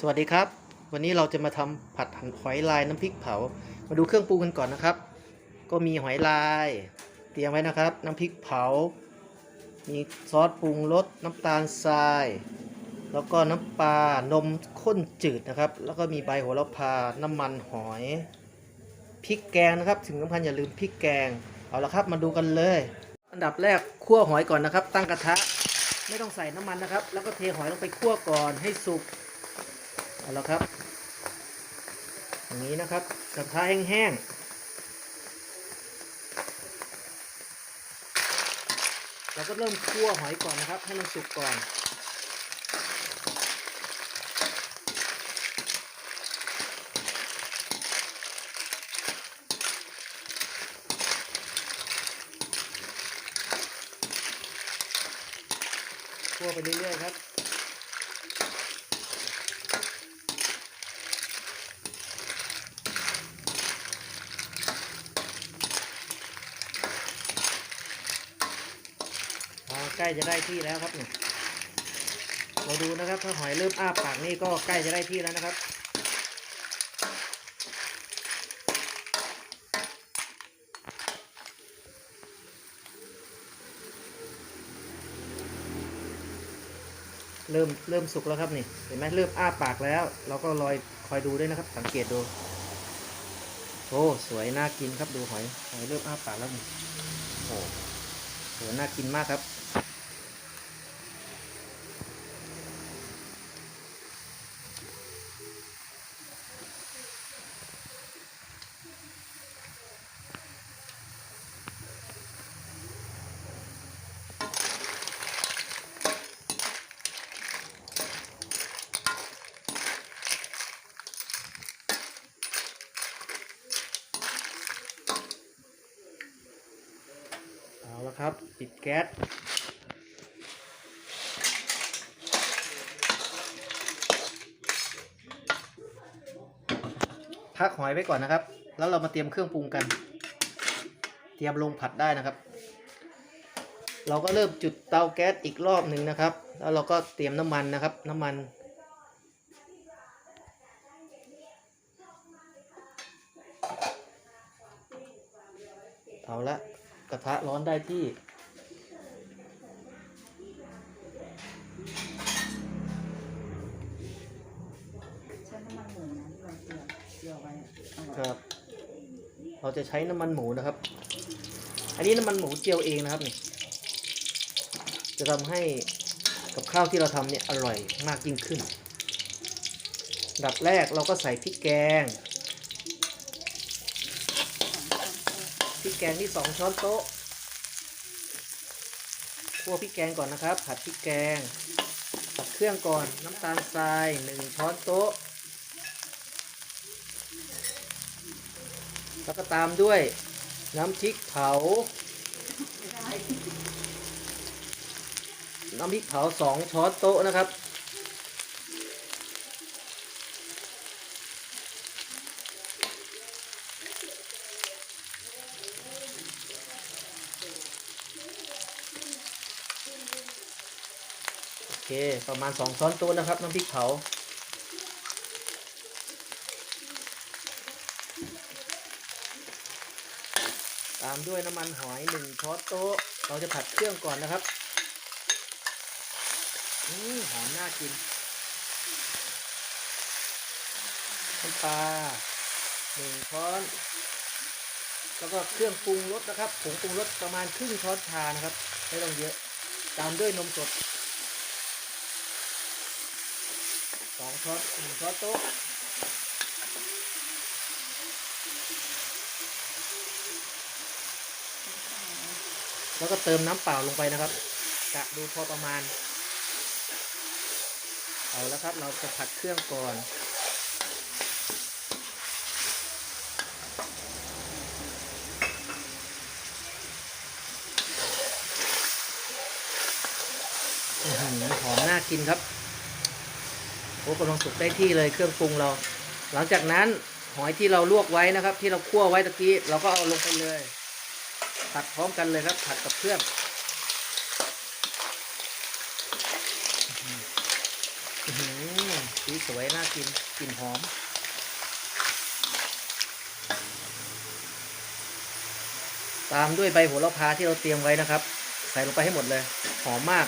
สวัสดีครับ วันนี้เราจะมาทำผัดหั่นหอยลายน้ำพริกเผา มาดูเครื่องปรุงกันก่อนนะครับ ก็มีหอยลาย เตรียมไว้นะครับ น้ำพริกเผา มีซอสปรุงรสน้ำตาลทราย แล้วก็น้ำปลานมข้นจืดนะครับ แล้วก็มีใบโหระพาน้ำมันหอยพริกแกงนะครับถึงสำคัญอย่าลืมพริกแกงเอาละครับมาดูกันเลย อันดับแรกคั่วหอยก่อนนะครับ ตั้งกระทะไม่ต้องใส่น้ำมันนะครับ แล้วก็เทหอยลงไปคั่วก่อนให้สุก เอาละครับอย่างนี้นะครับกระทะแห้งๆเราก็เริ่มคั่วหอยก่อนนะครับ ให้มันสุกก่อนคั่วไปเรื่อยๆครับ ใกล้จะได้ที่แล้วครับเนี่ยเราดูนะครับถ้าหอยเริ่มอ้าปากนี่ก็ใกล้จะได้ที่แล้วนะครับ เริ่มเริ่มสุกแล้วครับนี่เห็นไหมเริ่มอ้าปากแล้ว เราก็ลอยคอยดูด้วยนะครับ สังเกตดูโอ้สวยน่ากินครับดูหอยหอยเริ่มอ้าปากแล้วนี่โอ้โหน่ากินมากครับ เอาละครับ ปิดแก๊สพักหอยไว้ก่อนนะครับ แล้วเรามาเตรียมเครื่องปรุงกัน เตรียมลงผัดได้นะครับ เราก็เริ่มจุดเตาแก๊สอีกรอบหนึ่งนะครับ แล้วเราก็เตรียมน้ำมันนะครับ น้ำมัน เอาละ กระทะร้อนได้ที่ ใช้น้ำมันหมูนะที่เราเจียวเจียวไว้อะอร่อยครับ เราจะใช้น้ำมันหมูนะครับ อันนี้น้ำมันหมูเจียวเองนะครับนี่ จะทำให้กับข้าวที่เราทำเนี่ยอร่อยมากยิ่งขึ้นอันดับแรกเราก็ใส่พริกแกง ริกแกงที่สองช้อนโต๊ะคั่วพริกแกงก่อนนะครับ ผัดพริกแกงผัดเครื่องก่อนน้ำตาลทรายหนึ่งช้อนโต๊ะ แล้วก็ตามด้วยน้ำพริกเผา น้ำพริกเผาสองช้อนโต๊ะนะครับ เค ประมาณสองช้อนโต๊ะนะครับ น้ำพริกเผา ตามด้วยน้ำมันหอยหนึ่งช้อนโต๊ะ เราจะผัดเครื่องก่อนนะครับอืมหอมน่ากินน้ำปลาหนึ่งช้อน แล้วก็เครื่องปรุงรสนะครับผงปรุงรสประมาณครึ่งช้อนชานะครับ ไม่ต้องเยอะ ตามด้วยนมสดสอง ช้อนหนึ่งช้อนโต๊ะแล้วก็เติมน้ำเปล่าลงไปนะครับกะดูพอประมาณ เอาแล้วครับ เราจะผัดเครื่องก่อนหอมน่ากินครับ โอ้กำลังสุกได้ที่เลยเครื่องปรุงเรา หลังจากนั้นหอยที่เราลวกไว้นะครับ ที่เราคั่วไว้ตะกี้เราก็เอาลงไปเลยผัดพร้อมกันเลยครับ ผัดกับเครื่องอื้อหือสีสวยน่ากินกลิ่นหอมตามด้วยใบโหระพาที่เราเตรียมไว้นะครับ ใส่ลงไปให้หมดเลย หอมมาก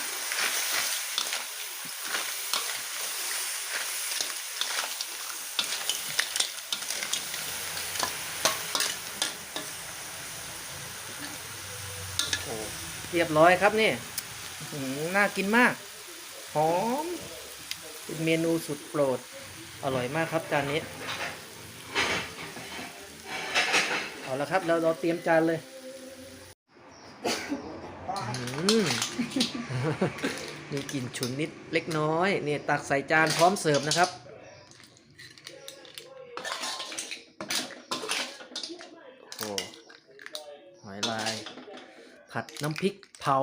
เรียบร้อยครับนี่น่ากินมาก หอม เป็นเมนูสุดโปรด อร่อยมากครับจานนี้ เอาละครับเราเราเตรียมจานเลยมมีกลิ่นฉุนนิดเล็กน้อยเนี่ยตักใส่จานพร้อมเสิร์ฟนะครับโอ้โหหอยลาย ผัดน้ำพริกเผา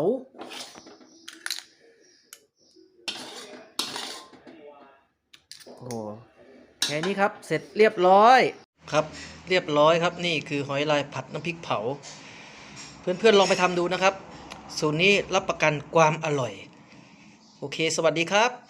โอ้แค่นี้ครับ เสร็จเรียบร้อย ครับ เรียบร้อยครับ นี่คือหอยลายผัดน้ำพริกเผา เพื่อนๆลองไปทำดูนะครับ สูตรนี้รับประกันความอร่อย โอเค สวัสดีครับ